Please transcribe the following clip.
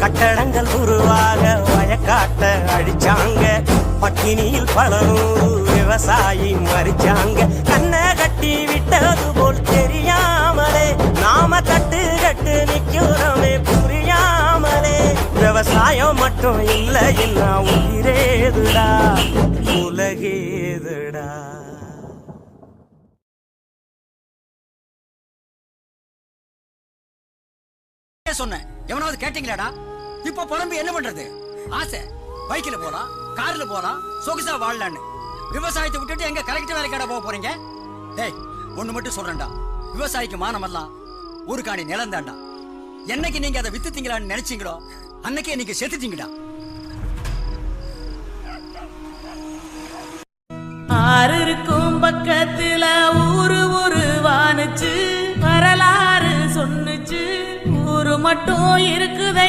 கட்டடங்கள் உருவாக வயக்காட்ட அழிச்சாங்க பட்டினியில் பலரும் விவசாயி மறிச்சாங்க. கண்ணை கட்டி விட்டது போல் தெரியாமலே நாம தட்டு கட்டு நிக்கிறோமே புரியாமலே. விவசாயம் மட்டும் இல்லை என்ன உயிரேதுடா உலகேதுடா. சொன்னேன். எவனாவது கேட்டீங்களாடா? இப்போ புலம்பி என்ன பண்றது? ஆசை. பைக்ல போலாம் கார்ல போலாம் சொகுசா வாழலான்னு. விவசாயத்தை விட்டுட்டு எங்க கலெக்டர் வேலைக்காட போக போறீங்க? டேய் ஒண்ணு மட்டும் சொல்றேன்டா. விவசாயிக்கு மானமெல்லாம் ஒரு காணி நிலம் தான்டா என்னைக்கு நீங்க அதை வித்துட்டீங்களான்னு நினைச்சீங்களோ அன்னைக்கே நீங்க செத்துட்டீங்கடா. ஆறு இருக்கும் பக்கத்துல ஊரு மட்டும் இருக்குதை.